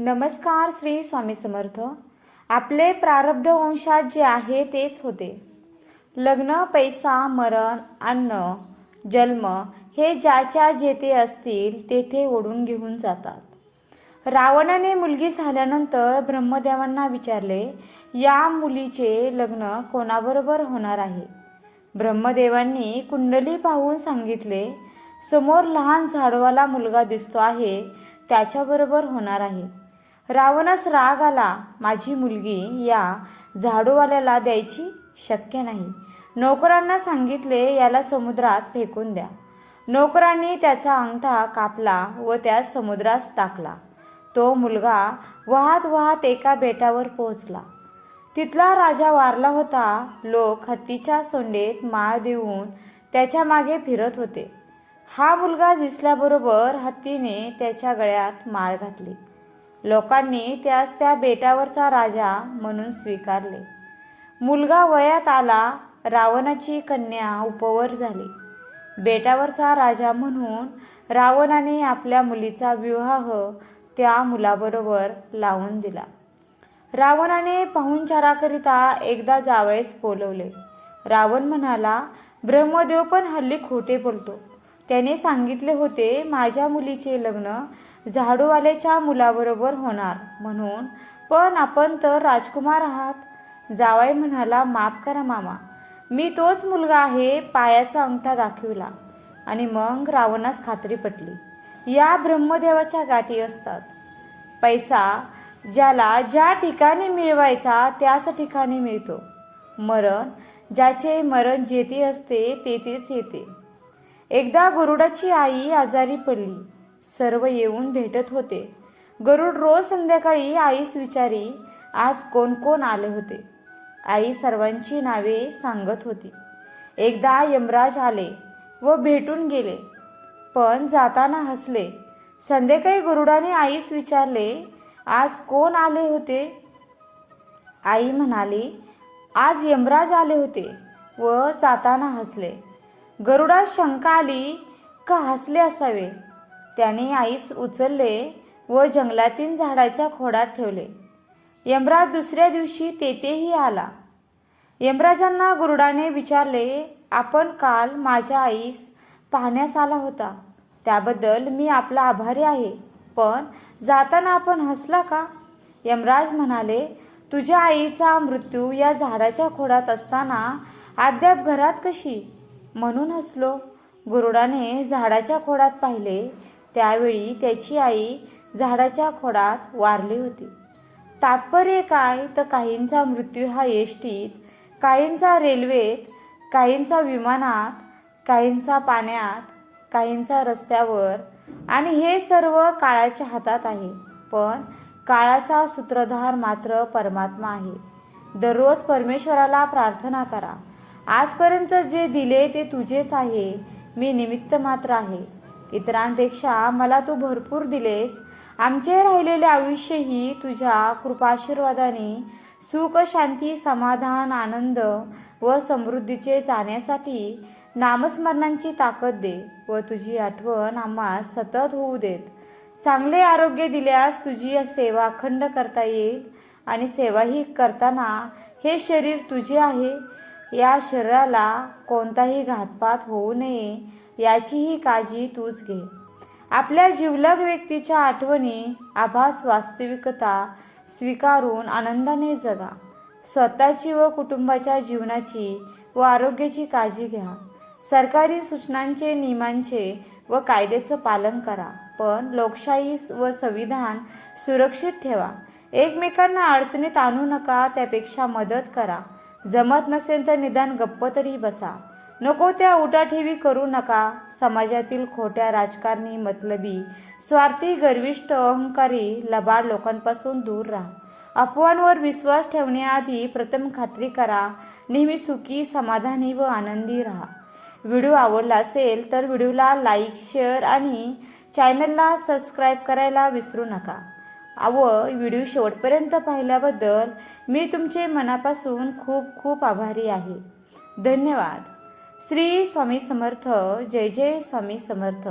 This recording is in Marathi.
नमस्कार श्री स्वामी समर्थ. आपले प्रारब्ध वंशात जे आहे तेच होते. लग्न पैसा मरण अन्न जन्म हे ज्याच्या जेथे असतील तेथे ओढून घेऊन जातात. रावणाने मुलगी झाल्यानंतर ब्रह्मदेवांना विचारले या मुलीचे लग्न कोणाबरोबर होणार आहे? ब्रह्मदेवांनी कुंडली पाहून सांगितले समोर लहान झाडवाला मुलगा दिसतो आहे त्याच्याबरोबर होणार आहे. रावणास राग आला माझी मुलगी या झाडूवाल्याला द्यायची शक्य नाही. नोकरांना सांगितले याला समुद्रात फेकून द्या. नोकरांनी त्याचा अंगठा कापला व त्या समुद्रास टाकला. तो मुलगा वाहत वाहत एका बेटावर पोहोचला. तिथला राजा वारला होता. लोक हत्तीच्या सोंडेत माळ देऊन त्याच्यामागे फिरत होते. हा मुलगा दिसल्याबरोबर हत्तीने त्याच्या गळ्यात माळ घातली. लोकांनी त्यास त्या बेटावरचा राजा म्हणून स्वीकारले. मुलगा वयात आला रावणाची कन्या उपवर झाली. बेटावरचा राजा म्हणून रावणाने आपल्या मुलीचा विवाह त्या मुलाबरोबर लावून दिला. रावणाने पाहुणचाराकरिता एकदा जावयास बोलवले. रावण म्हणाला ब्रह्मदेव पण हल्ली खोटे बोलतो. त्याने सांगितले होते माझ्या मुलीचे लग्न झाडूवाल्याच्या मुलाबरोबर होणार. म्हणून पण आपण तर राजकुमार आहात. जावाई म्हणाला माफ करा मामा. मी तोच मुलगा आहे पायाचा अंगठा दाखविला. आणि मग रावणास खात्री पटली. या ब्रह्मदेवाच्या गाठी असतात. पैसा ज्याला ज्या ठिकाणी मिळवायचा त्याच ठिकाणी मिळतो. मरण ज्याचे मरण जेथे असते तेथेच येते. एकदा गरुडाची आई आजारी पडली. सर्व येऊन भेटत होते. गरुड रोज संध्याकाळी आईस विचारी आज कोण कोण आले होते? आई सर्वांची नावे सांगत होती. एकदा यमराज आले व भेटून गेले. पण जाताना हसले. संध्याकाळी गरुडाने आईस विचारले आज कोण आले होते? आई म्हणाली आज यमराज आले होते व जाताना हसले. गरुडास शंका आली का हसले असावे? त्याने आईस उचलले व जंगलातील झाडाच्या खोडात ठेवले. यमराज दुसऱ्या दिवशी तेथेही आला. यमराजांना गरुडाने विचारले आपण काल माझ्या आईस पाहण्यास आला होता. त्याबद्दल मी आपला आभारी आहे. पण जाताना आपण हसला का? यमराज म्हणाले तुझ्या आईचा मृत्यू या झाडाच्या खोडात असताना अद्याप घरात कशी? म्हणून हसलो. गुरुडाने झाडाच्या खोडात पाहिले. त्यावेळी त्याची आई झाडाच्या खोडात वारली होती. तात्पर्य काय? तर काहींचा मृत्यू हा येष्टीत काहींचा रेल्वेत काहींचा विमानात काहींचा पाण्यात काहींचा रस्त्यावर आणि हे सर्व काळाच्या हातात आहे. पण काळाचा सूत्रधार मात्र परमात्मा आहे. दररोज परमेश्वराला प्रार्थना करा. आजपर्यंत जे दिले ते तुझेच आहे. मी निमित्त मात्र आहे. इतरांपेक्षा मला तू भरपूर दिलेस. आमचे राहिलेले आयुष्यही तुझ्या कृपाशीर्वादाने सुख शांती समाधान आनंद व समृद्धीचे जाण्यासाठी नामस्मरणांची ताकद दे व तुझी आठवण आम्हा सतत होऊ देत. चांगले आरोग्य दिल्यास तुझी सेवा अखंड करता येईल आणि सेवाही करताना हे शरीर तुझे आहे. या शरीराला कोणताही घातपात होऊ नये याचीही काळजी तूच घे. आपल्या जिवलग व्यक्तीच्या आठवणी आभास वास्तविकता स्वीकारून आनंदाने जगा. स्वतःची व कुटुंबाच्या जीवनाची व आरोग्याची काळजी घ्या. सरकारी सूचनांचे नियमांचे व कायद्याचं पालन करा. पण लोकशाही व संविधान सुरक्षित ठेवा. एकमेकांना अडचणीत आणू नका त्यापेक्षा मदत करा. जमत नसेल तर निदान गप्प तरी बसा. नको त्या उठाठेवी करू नका. समाजातील खोट्या राजकारणी मतलबी स्वार्थी गर्विष्ट अहंकारी लबाड लोकांपासून दूर राहा. अफवांवर विश्वास ठेवण्याआधी प्रथम खात्री करा. नेहमी सुखी समाधानी व आनंदी राहा. व्हिडिओ आवडला असेल तर व्हिडिओला लाईक शेअर आणि चॅनलला सबस्क्राईब करायला विसरू नका. व व्हिडिओ शेवटपर्यंत पाहिल्याबद्दल मी तुमचे मनापासून खूप खूप आभारी आहे. धन्यवाद. श्री स्वामी समर्थ जय जय स्वामी समर्थ.